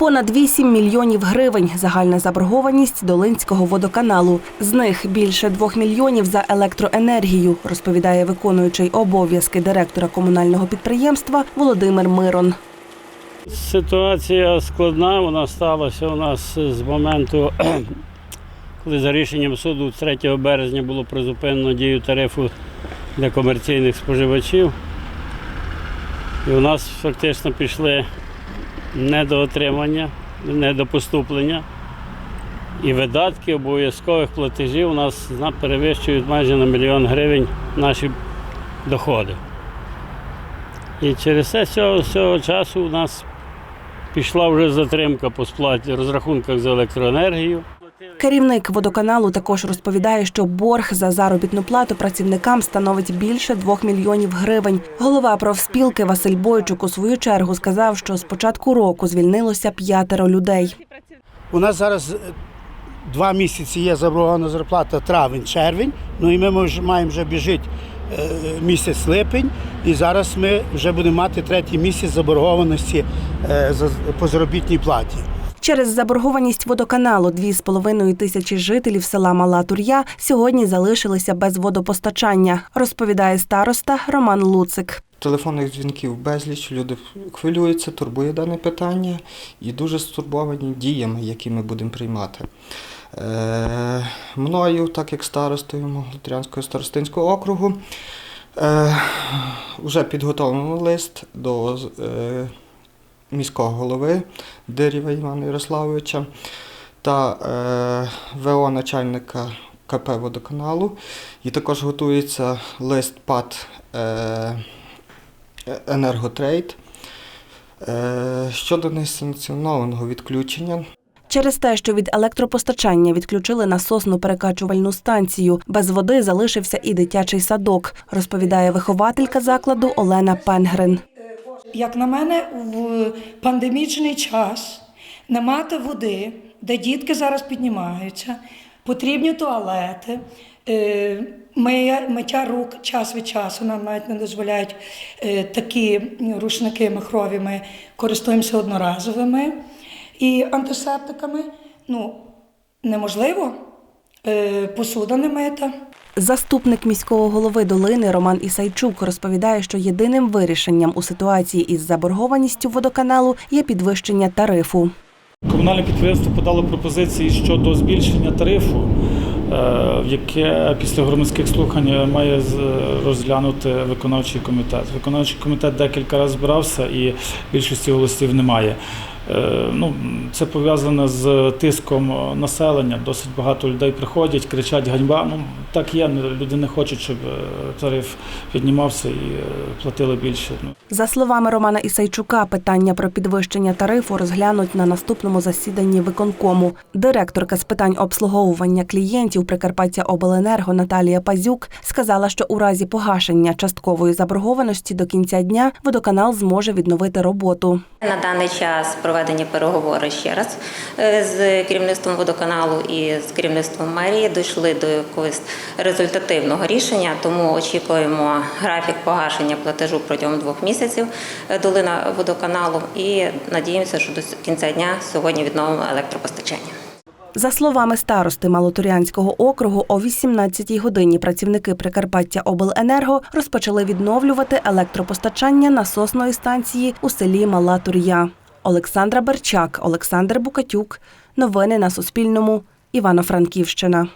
Понад 8 мільйонів гривень загальна заборгованість Долинського водоканалу. З них більше 2 мільйонів за електроенергію, розповідає виконуючий обов'язки директора комунального підприємства Володимир Мирон. Ситуація складна, вона сталася у нас з моменту, коли за рішенням суду 3 березня було призупинено дію тарифу для комерційних споживачів. І у нас фактично пішли недоотримання, недопоступлення. І видатки обов'язкових платежів у нас перевищують майже на мільйон гривень наші доходи. І через це з цього часу у нас пішла вже затримка по сплаті розрахунках за електроенергію. Керівник водоканалу також розповідає, що борг за заробітну плату працівникам становить більше 2 мільйонів гривень. Голова профспілки Василь Бойчук у свою чергу сказав, що з початку року звільнилося п'ятеро людей. У нас зараз е, два місяці є заборгована зарплата травень, червень. Ну і ми маємо вже біжить е, місяць липень. І зараз ми вже будемо мати третій місяць заборгованості е, по заробітній платі. Через заборгованість водоканалу 2,5 тисячі жителів села Мала Тур'я сьогодні залишилися без водопостачання, розповідає староста Роман Луцик. Телефонних дзвінків безліч, люди хвилюються, турбує дане питання і дуже стурбовані діями, які ми будемо приймати. Е, мною, так як старостою Моглотрянського старостинського округу, е, вже підготовлено лист до е, міського голови Дирєва Івана Ярославовича та е, ВО начальника КП водоканалу. І також готується лист ПАД е, енерготрейд е, щодо несанкціонованого відключення Через те, що від електропостачання відключили насосну перекачувальну станцію, без води залишився і дитячий садок, розповідає вихователька закладу Олена Пенгрин. Як на мене, в пандемічний час не мати води, де дітки зараз піднімаються, потрібні туалети, е, миття рук час від часу. Нам навіть не дозволяють е, такі рушники махрові. Ми користуємося одноразовими і антисептиками. Ну, неможливо. Е, Посуда не мита. Заступник міського голови долини Роман Ісайчук розповідає, що єдиним вирішенням у ситуації із заборгованістю водоканалу є підвищення тарифу. Комунальне підприємство подало пропозиції щодо збільшення тарифу, е, яке після громадських слухань має з- розглянути виконавчий комітет. Виконавчий комітет декілька разів збирався і більшості голосів немає. Е, Ну, це пов'язане з тиском населення. Досить багато людей приходять, кричать ганьба. Ну так є. Люди не хочуть, щоб е, тариф піднімався і е, платили більше. Ну, За словами Романа Ісайчука, питання про підвищення тарифу розглянуть на наступному засіданні виконкому. Директорка з питань обслуговування клієнтів Прикарпаття Обленерго Наталія Пазюк сказала, що у разі погашення часткової заборгованості до кінця дня водоканал зможе відновити роботу. На даний час проведені переговори ще раз е, з керівництвом водоканалу і з керівництвом мерії. Дійшли до якогось результативного рішення, тому очікуємо графік погашення платежу протягом двох місяців е, долина водоканалу і надіємося, що до кінця дня сьогодні відновимо електропостачання. За словами старости Малоторянського округу, о 18-й годині працівники Прикарпаття Обленерго розпочали відновлювати електропостачання насосної станції у селі Мала Тур'я. Олександра Берчак, Олександр Букатюк. Новини на Суспільному. Івано-Франківщина.